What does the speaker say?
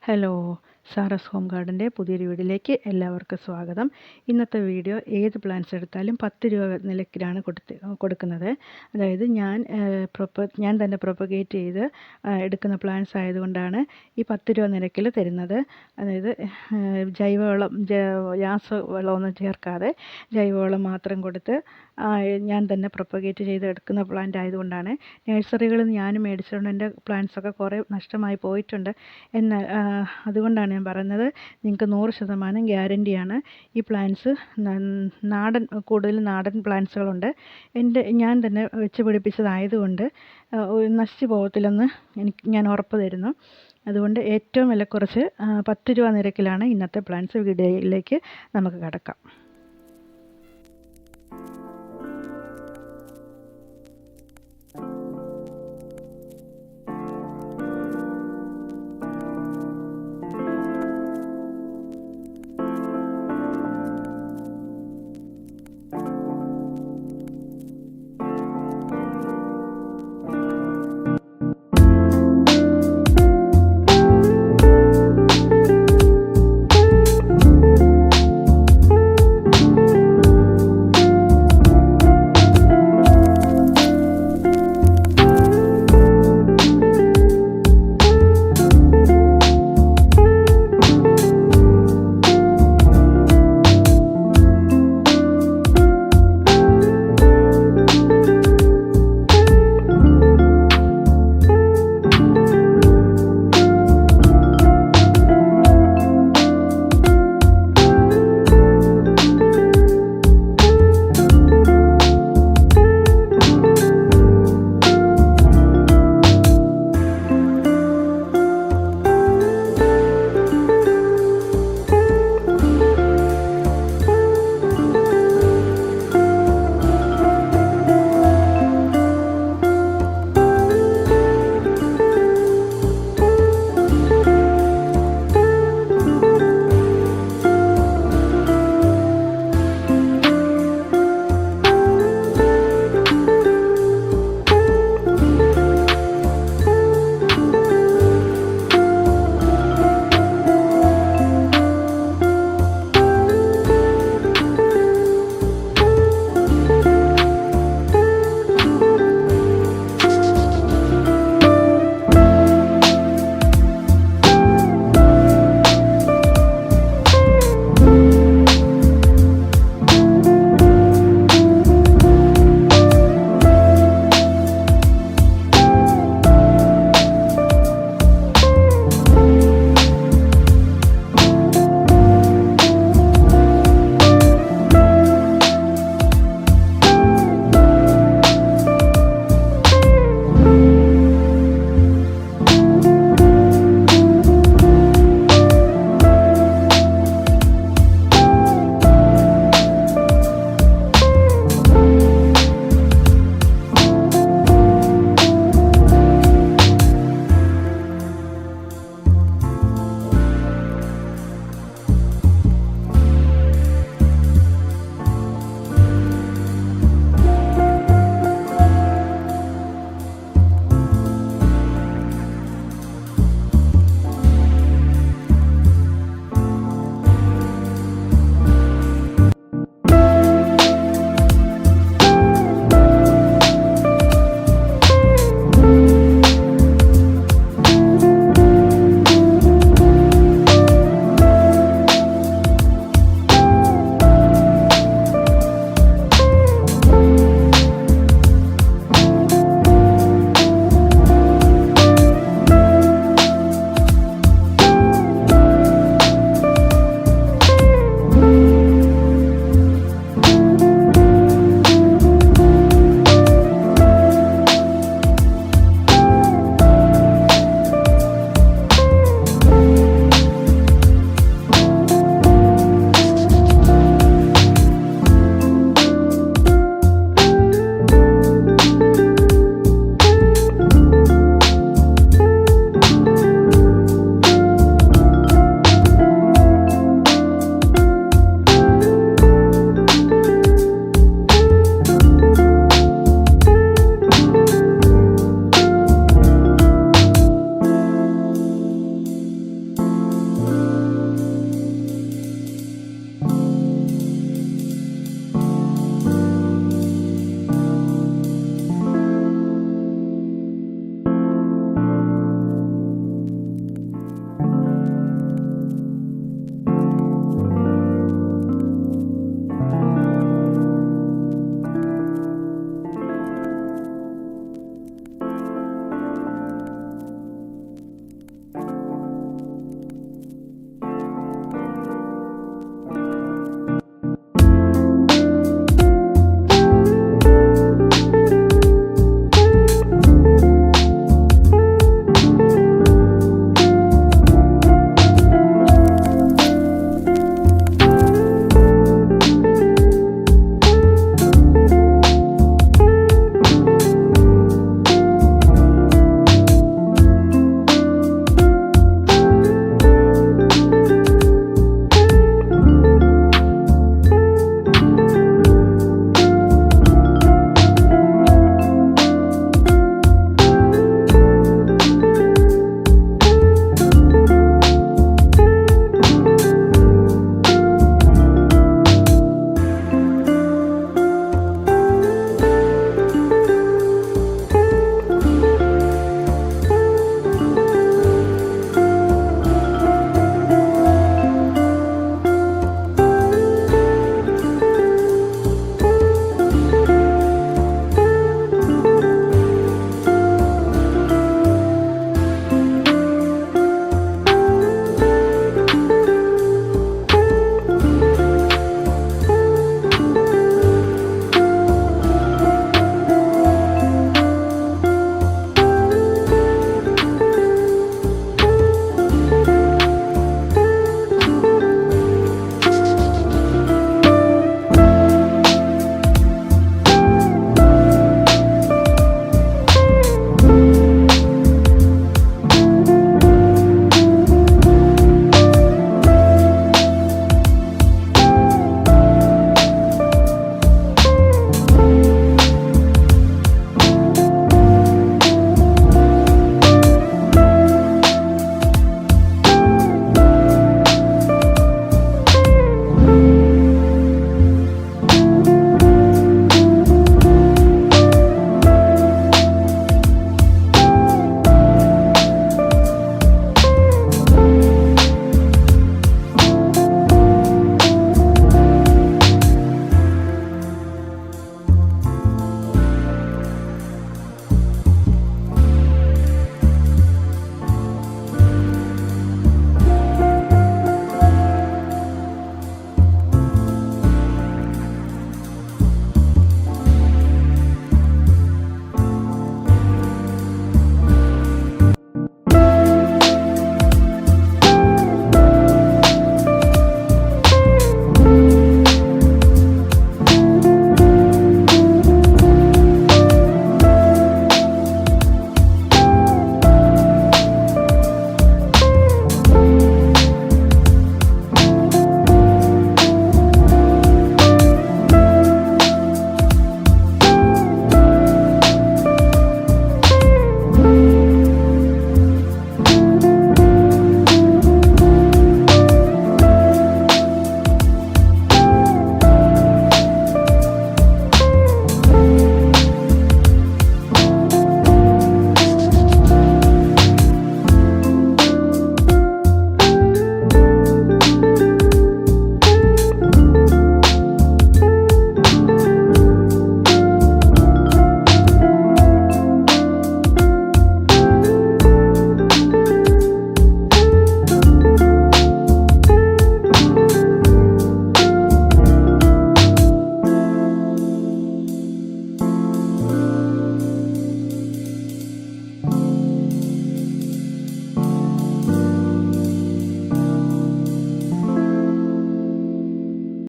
Hello. Saras home ഗാർഡന്റെ പുതിയൊരു വീഡിയോയിലേക്ക് എല്ലാവർക്കും സ്വാഗതം. ഇന്നത്തെ വീഡിയോ ഏത് പ്ലാന്റ്സ് എടുത്താലും പത്ത് രൂപ നിലക്കിലാണ് കൊടുത്ത് കൊടുക്കുന്നത്. അതായത് ഞാൻ പ്രൊപ്പ ഞാൻ തന്നെ പ്രൊപ്പഗേറ്റ് ചെയ്ത് എടുക്കുന്ന പ്ലാന്റ്സ് ആയതുകൊണ്ടാണ് ഈ പത്ത് രൂപ നിരക്കിൽ തരുന്നത്. അതായത് ജൈവവളം രാസവളമൊന്നും ചേർക്കാതെ ജൈവവളം മാത്രം കൊടുത്ത് ഞാൻ തന്നെ പ്രൊപ്പഗേറ്റ് ചെയ്ത് എടുക്കുന്ന പ്ലാന്റ് ആയതുകൊണ്ടാണ് നഴ്സറികളിൽ ഞാൻ ഞാനും മേടിച്ചുകൊണ്ട് എന്റെ പ്ലാന്റ്സൊക്കെ കുറേ നഷ്ടമായി പോയിട്ടുണ്ട്. എന്നാൽ ആ, ഞാൻ പറയുന്നത്. നിങ്ങൾക്ക് നൂറ് ശതമാനം ഗ്യാരന്റിയാണ് ഈ പ്ലാന്റ്സ് നാടൻ കൂടുതൽ നാടൻ പ്ലാന്റ്സുകളുണ്ട് എന്റെ ഞാൻ തന്നെ വെച്ച് പിടിപ്പിച്ചതായതുകൊണ്ട് നശിച്ചു പോകത്തില്ലെന്ന് എനിക്ക് ഞാൻ ഉറപ്പ് തരുന്നു. അതുകൊണ്ട് ഏറ്റവും വില കുറച്ച് ആ, പത്ത് രൂപ നിരക്കിലാണ് ഇന്നത്തെ പ്ലാന്റ്സ് വീഡിയോയിലേക്ക് നമുക്ക് കിടക്കാം.